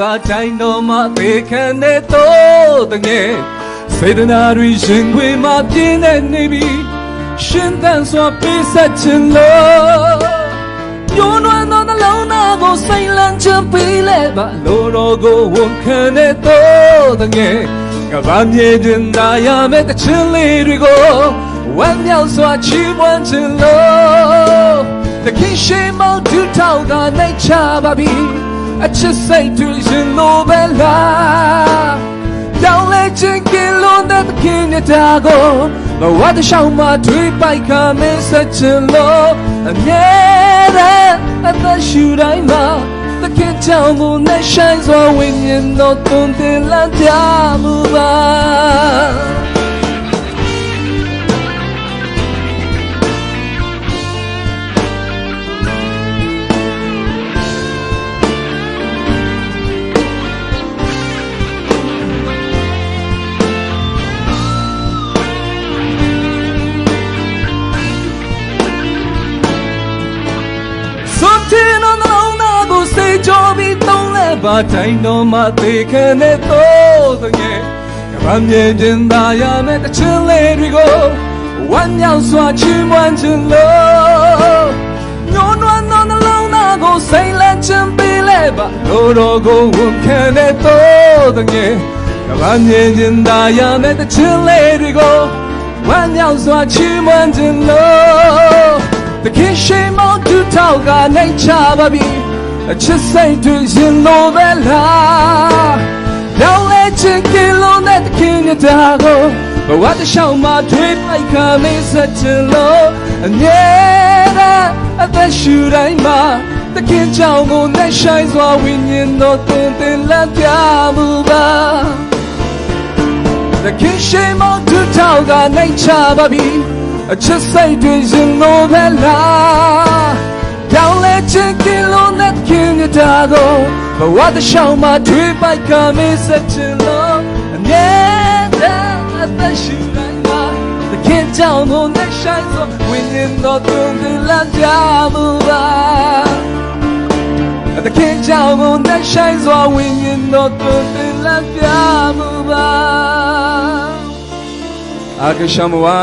ပါတိုင်းတော်မှာသေခံတဲ့တော့တငယ်စေတနာတွေရှင်ခွေမှာပြင်းနေနေပြီရှင်တန်စွာပေးဆက်ခြင်းလို့ညွန်းနွမ်းသောနှလုံးသားကိုစိတ်လန့်ချပေးလဲပါလို့တော်ကိုဝန်ခံတဲ့တော့တငယ်ကဘာမြေတင်သာရမဲ့တချင်လေးတွေကိုဝမ်းမြောက်စွာချီးမွမ်းခြင်းလို့တခင်ရှိမောတူထောက်ကနိုင်ချပါပြီ အချစ်စိတ်တွေရှင်လို့ပဲလားတောင်းလဲခြင်းကလုံးတဲ့တခင်နဲ့တာကိုဘဝတစ်လျှောက်မှာတွေးပိုက်ခါမင်းဆက်ချင်လို့အမြဲတမ်းအသက်ရှူတိုင်းမှာတခင်ကြောင့်ကိုနဲ့ဆိုင်စွာဝိညာဉ်တော်တွင်တင်လန်းပြမှုပါ သုံးလဲပါတိုင်းတော်မှာသေခံတဲ့တော့တကယ်ကမ္ဘာမြေတင်သာရမဲ့တချင်လေးတွေကိုဝမ်းမြောက်စွာချီးမွမ်းခြင်းလို့ညွန်းနွမ်းသောနှလုံးသားကိုစိတ်လန့်ခြင်းပေးလဲပါလို့တော်ကိုဝန်ခံတဲ့တော့တကယ်ကမ္ဘာမြေတင်သာရမဲ့တချင်လေးတွေကိုဝမ်းမြောက်စွာချီးမွမ်းခြင်းလို့တခင်ရှိမောတူထောက်ကနိုင်ချပါပြီ အချစ်စိတ်တွေရင်လိုပဲလားတောင်းလဲချင်ကလုံးတဲ့တခင်ရတာကိုဘဝတစ်လျှောက်မှာထွေးပိုက်ခါမင်းဆက်ချင်လို့အမြဲတမ်းအသက်ရှူတိုင်းမှာတခင်ကြောင့်ကိုနဲ့ဆိုင်စွာဝိညာဉ်တော်တွင်တင်လန်းပြမှုပါ The king shame on to talga nature baby a just say to you know that la down king the dago but what the show my trip by come is such a low and yeah that the shoot I the king down on that shine so when in the room the land yamuba the king down on that shine so when in the room the land yamuba အာကရှမဝါ